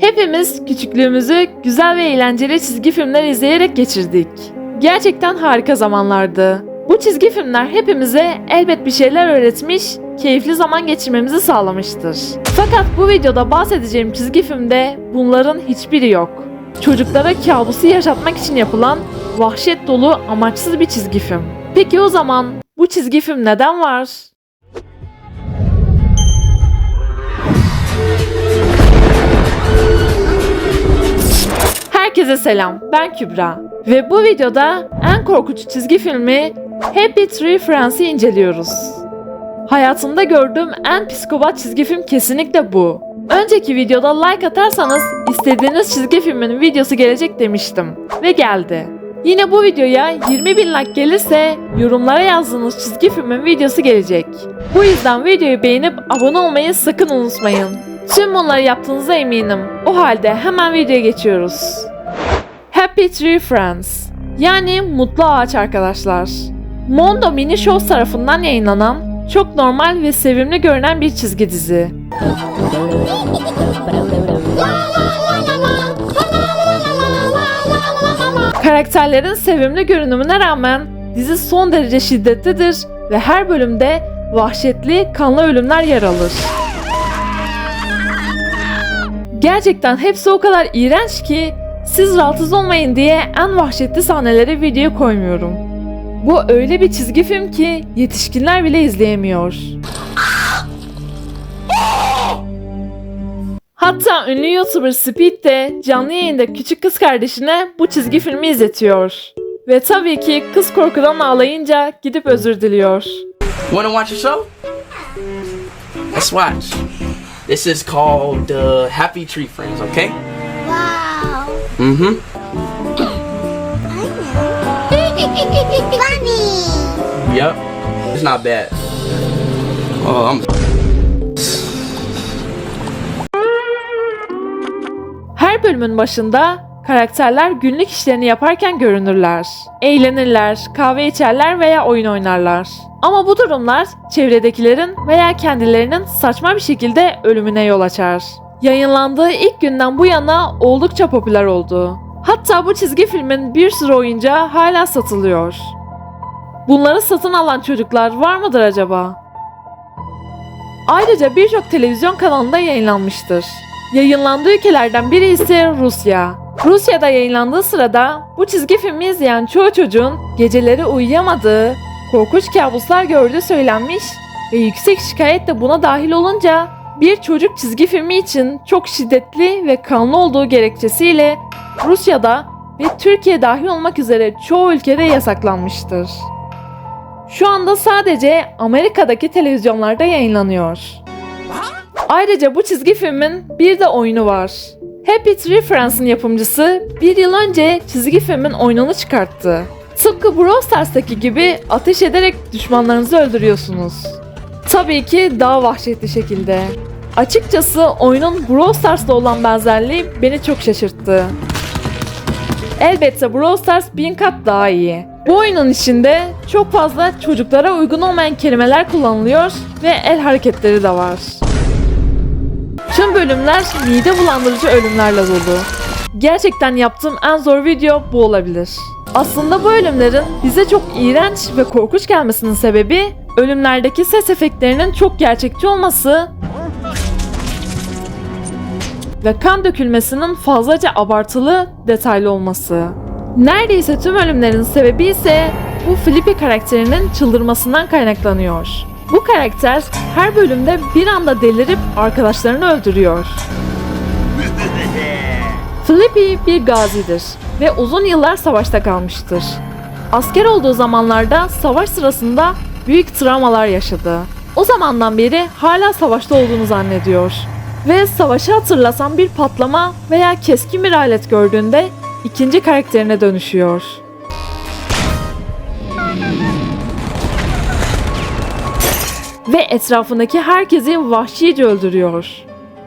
Hepimiz küçüklüğümüzü güzel ve eğlenceli çizgi filmler izleyerek geçirdik. Gerçekten harika zamanlardı. Bu çizgi filmler hepimize elbet bir şeyler öğretmiş, keyifli zaman geçirmemizi sağlamıştır. Fakat bu videoda bahsedeceğim çizgi filmde bunların hiçbiri yok. Çocuklara kabusu yaşatmak için yapılan vahşet dolu amaçsız bir çizgi film. Peki o zaman bu çizgi film neden var? Herkese selam, ben Kübra. Ve bu videoda en korkunç çizgi filmi Happy Tree Friends'i inceliyoruz. Hayatımda gördüğüm en psikopat çizgi film kesinlikle bu. Önceki videoda like atarsanız istediğiniz çizgi filmin videosu gelecek demiştim. Ve geldi. Yine bu videoya 20 bin like gelirse yorumlara yazdığınız çizgi filmin videosu gelecek. Bu yüzden videoyu beğenip abone olmayı sakın unutmayın. Tüm bunları yaptığınıza eminim. O halde hemen videoya geçiyoruz. Happy Tree Friends yani Mutlu Ağaç Arkadaşlar. Mondo Mini Show tarafından yayınlanan çok normal ve sevimli görünen bir çizgi dizi. Karakterlerin sevimli görünümüne rağmen dizi son derece şiddetlidir ve her bölümde vahşetli, kanlı ölümler yer alır. Gerçekten hepsi o kadar iğrenç ki siz rahatsız olmayın diye en vahşetli sahneleri videoya koymuyorum. Bu öyle bir çizgi film ki yetişkinler bile izleyemiyor. Hatta ünlü YouTuber Speed de canlı yayında küçük kız kardeşine bu çizgi filmi izletiyor. Ve tabii ki kız korkudan ağlayınca gidip özür diliyor. Want to watch a show? Let's watch. This is called uh, Happy Tree Friends, okay? Wow. Mm-hmm. Funny. Yep. It's not bad. Oh, I'm Her bölümün başında karakterler günlük işlerini yaparken görünürler. Eğlenirler, kahve içerler veya oyun oynarlar. Ama bu durumlar çevredekilerin veya kendilerinin saçma bir şekilde ölümüne yol açar. Yayınlandığı ilk günden bu yana oldukça popüler oldu. Hatta bu çizgi filmin bir sürü oyuncağı hala satılıyor. Bunları satın alan çocuklar var mıdır acaba? Ayrıca birçok televizyon kanalında yayınlanmıştır. Yayınlandığı ülkelerden biri ise Rusya. Rusya'da yayınlandığı sırada bu çizgi filmi izleyen çoğu çocuğun geceleri uyuyamadığı, korkunç kabuslar gördüğü söylenmiş ve yüksek şikayet de buna dahil olunca bir çocuk çizgi filmi için çok şiddetli ve kanlı olduğu gerekçesiyle Rusya'da ve Türkiye dahil olmak üzere çoğu ülkede yasaklanmıştır. Şu anda sadece Amerika'daki televizyonlarda yayınlanıyor. Ayrıca bu çizgi filmin bir de oyunu var. Happy Tree Friends'in yapımcısı bir yıl önce çizgi filmin oyununu çıkarttı. Tıpkı Brawl Stars'taki gibi ateş ederek düşmanlarınızı öldürüyorsunuz. Tabii ki daha vahşetli şekilde. Açıkçası oyunun Brawl Stars'la olan benzerliği beni çok şaşırttı. Elbette Brawl Stars bin kat daha iyi. Bu oyunun içinde çok fazla çocuklara uygun olmayan kelimeler kullanılıyor ve el hareketleri de var. Tüm bölümler mide bulandırıcı ölümlerle dolu. Gerçekten yaptığım en zor video bu olabilir. Aslında bu ölümlerin bize çok iğrenç ve korkunç gelmesinin sebebi ölümlerdeki ses efektlerinin çok gerçekçi olması ve kan dökülmesinin fazlaca abartılı, detaylı olması. Neredeyse tüm ölümlerin sebebi ise bu Flippy karakterinin çıldırmasından kaynaklanıyor. Bu karakter her bölümde bir anda delirip arkadaşlarını öldürüyor. Flippy bir gazidir ve uzun yıllar savaşta kalmıştır. Asker olduğu zamanlarda savaş sırasında büyük travmalar yaşadı. O zamandan beri hala savaşta olduğunu zannediyor. Ve savaşı hatırlatan bir patlama veya keskin bir alet gördüğünde ikinci karakterine dönüşüyor. Ve etrafındaki herkesi vahşice öldürüyor.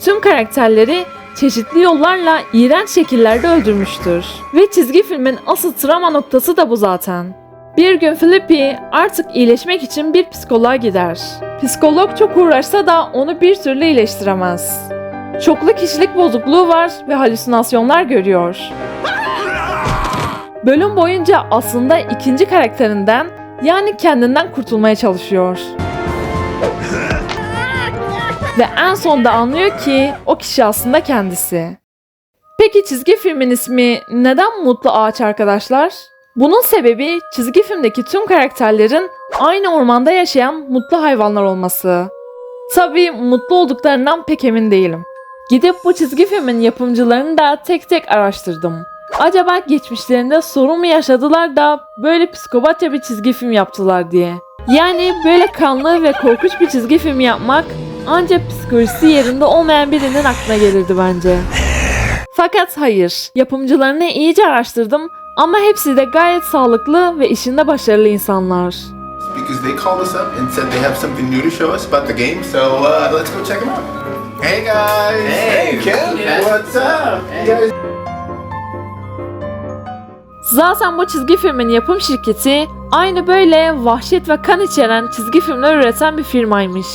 Tüm karakterleri çeşitli yollarla iğrenç şekillerde öldürmüştür. Ve çizgi filmin asıl travma noktası da bu zaten. Bir gün Flippy artık iyileşmek için bir psikoloğa gider. Psikolog çok uğraşsa da onu bir türlü iyileştiremez. Çoklu kişilik bozukluğu var ve halüsinasyonlar görüyor. Bölüm boyunca aslında ikinci karakterinden yani kendinden kurtulmaya çalışıyor. Ve en sonda anlıyor ki o kişi aslında kendisi. Peki çizgi filmin ismi neden Mutlu Ağaç arkadaşlar? Bunun sebebi çizgi filmdeki tüm karakterlerin aynı ormanda yaşayan mutlu hayvanlar olması. Tabii mutlu olduklarından pek emin değilim. Gidip bu çizgi filmin yapımcılarını da tek tek araştırdım. Acaba geçmişlerinde sorun mu yaşadılar da böyle psikopatça bir çizgi film yaptılar diye. Yani böyle kanlı ve korkunç bir çizgi film yapmak ancak psikolojisi yerinde olmayan birinin aklına gelirdi bence. Fakat hayır, yapımcılarını iyice araştırdım ama hepsi de gayet sağlıklı ve işinde başarılı insanlar. because they called us up and said they have something new to show us about the game. So uh, let's go check them out. Hey guys! Hey, Ken! Ken. What's up? Hey. Guys Zaten bu çizgi filmin yapım şirketi aynı böyle vahşet ve kan içeren çizgi filmler üreten bir firmaymış.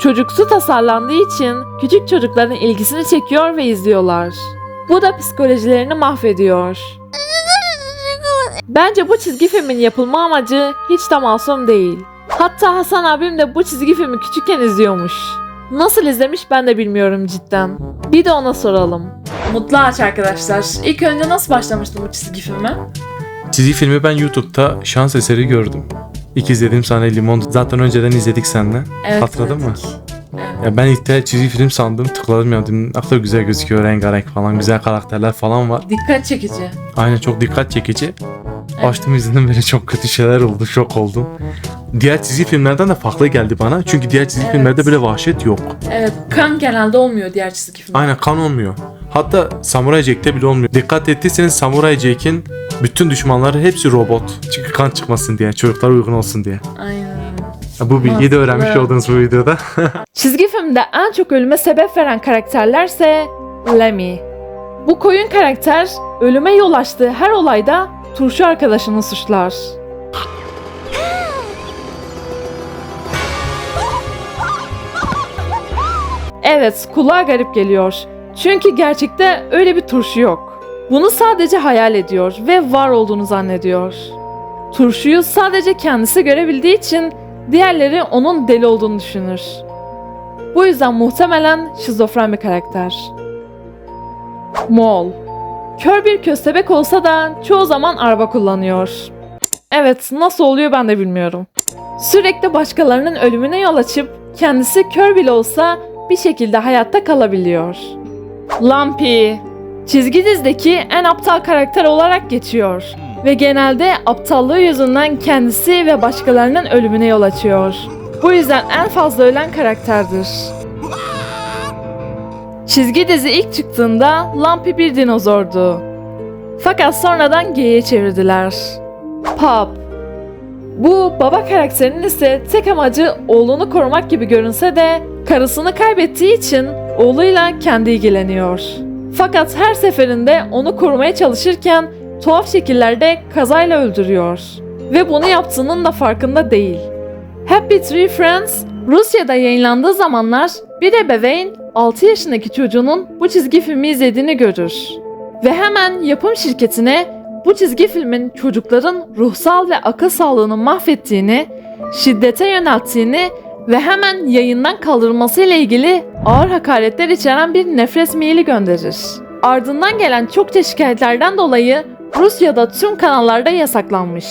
Çocuksu tasarlandığı için küçük çocukların ilgisini çekiyor ve izliyorlar. Bu da psikolojilerini mahvediyor. Bence bu çizgi filmin yapılma amacı hiç de masum değil. Hatta Hasan abim de bu çizgi filmi küçükken izliyormuş. Nasıl izlemiş ben de bilmiyorum cidden. Bir de ona soralım. Mutlu Ağaç arkadaşlar. İlk önce nasıl başlamıştın bu çizgi filme? Çizgi filmi ben YouTube'da şans eseri gördüm. İlk izlediğim sahne Limon. Zaten önceden izledik seninle. Evet, Hatırladın mı? Ya ben ilk de çizgi film sandım. Tıkladım ya dedim kadar güzel gözüküyor rengarenk falan. Güzel karakterler falan var. Dikkat çekici. Aynen çok dikkat çekici. Açtım izledim böyle çok kötü şeyler oldu. Şok oldum. Diğer çizgi filmlerden de farklı geldi bana. Çünkü diğer çizgi Evet. filmlerde böyle vahşet yok. Evet, kan genelde olmuyor diğer çizgi filmlerde. Aynen kan olmuyor. Hatta Samurai Jack'te bile olmuyor. Dikkat ettiyseniz Samurai Jack'in bütün düşmanları hepsi robot. Çünkü kan çıkmasın diye, çocuklara uygun olsun diye. Aynen. Bu bilgiyi de öğrenmiş oldunuz bu videoda. Çizgi filmde en çok ölüme sebep veren karakterlerse Lemmy. Bu koyun karakter ölüme yol açtığı her olayda turşu arkadaşını suçlar. Evet, kulağa garip geliyor. Çünkü gerçekte öyle bir turşu yok. Bunu sadece hayal ediyor ve var olduğunu zannediyor. Turşuyu sadece kendisi görebildiği için diğerleri onun deli olduğunu düşünür. Bu yüzden muhtemelen şizofren bir karakter. Moğol. Kör bir köstebek olsa da çoğu zaman araba kullanıyor. Evet, nasıl oluyor ben de bilmiyorum. Sürekli başkalarının ölümüne yol açıp kendisi kör bile olsa bir şekilde hayatta kalabiliyor. Lumpy. Çizgi dizideki en aptal karakter olarak geçiyor ve genelde aptallığı yüzünden kendisi ve başkalarının ölümüne yol açıyor. Bu yüzden en fazla ölen karakterdir. Çizgi dizi ilk çıktığında Lumpy bir dinozordu. Fakat sonradan geyiğe çevirdiler. Pop. Bu baba karakterinin ise tek amacı oğlunu korumak gibi görünse de karısını kaybettiği için oğluyla kendi ilgileniyor. Fakat her seferinde onu korumaya çalışırken tuhaf şekillerde kazayla öldürüyor. Ve bunu yaptığının da farkında değil. Happy Tree Friends Rusya'da yayınlandığı zamanlar bir ebeveyn 6 yaşındaki çocuğunun bu çizgi filmi izlediğini görür. Ve hemen yapım şirketine bu çizgi filmin çocukların ruhsal ve akıl sağlığını mahvettiğini, şiddete yönelttiğini ve hemen yayından kaldırılmasıyla ilgili ağır hakaretler içeren bir nefret maili gönderir. Ardından gelen çokça şikayetlerden dolayı Rusya'da tüm kanallarda yasaklanmış.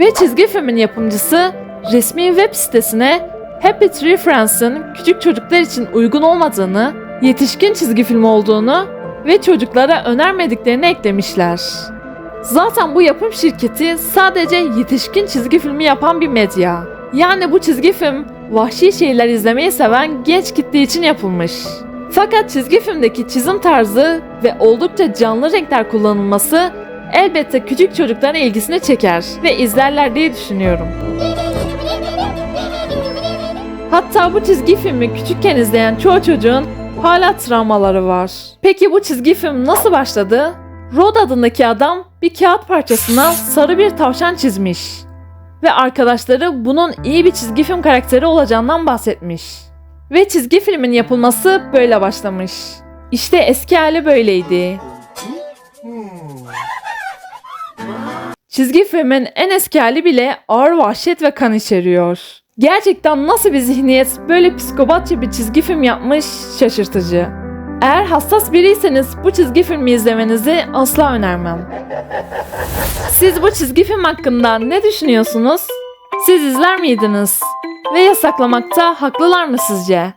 Ve çizgi filmin yapımcısı resmi web sitesine Happy Tree Friends'ın küçük çocuklar için uygun olmadığını, yetişkin çizgi film olduğunu ve çocuklara önermediklerini eklemişler. Zaten bu yapım şirketi sadece yetişkin çizgi filmi yapan bir medya. Yani bu çizgi film vahşi şeyler izlemeyi seven genç kitle için yapılmış. Fakat çizgi filmdeki çizim tarzı ve oldukça canlı renkler kullanılması elbette küçük çocukların ilgisini çeker ve izlerler diye düşünüyorum. Hatta bu çizgi filmi küçükken izleyen çoğu çocuğun hala travmaları var. Peki bu çizgi film nasıl başladı? Rod adındaki adam bir kağıt parçasına sarı bir tavşan çizmiş. Ve arkadaşları bunun iyi bir çizgi film karakteri olacağından bahsetmiş. Ve çizgi filmin yapılması böyle başlamış. İşte eski hali böyleydi. Çizgi filmin en eski hali bile ağır vahşet ve kan içeriyor. Gerçekten nasıl bir zihniyet böyle psikopatça bir çizgi film yapmış şaşırtıcı. Eğer hassas biriyseniz bu çizgi filmi izlemenizi asla önermem. Siz bu çizgi film hakkında ne düşünüyorsunuz? Siz izler miydiniz? Ve yasaklamakta haklılar mı sizce?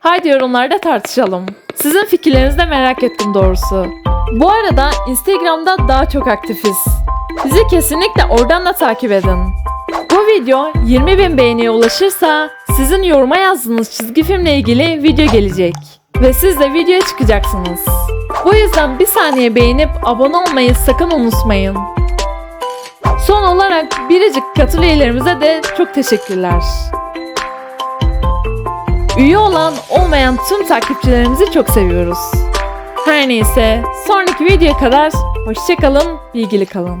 Haydi yorumlarda tartışalım. Sizin fikirlerinizi de merak ettim doğrusu. Bu arada Instagram'da daha çok aktifiz. Bizi kesinlikle oradan da takip edin. Bu video 20 bin beğeniye ulaşırsa sizin yoruma yazdığınız çizgi filmle ilgili video gelecek. Ve siz de videoya çıkacaksınız. Bu yüzden bir saniye beğenip abone olmayı sakın unutmayın. Son olarak biricik katıl üyelerimize de çok teşekkürler. Üye olan olmayan tüm takipçilerimizi çok seviyoruz. Her neyse sonraki videoya kadar hoşçakalın, bilgili kalın.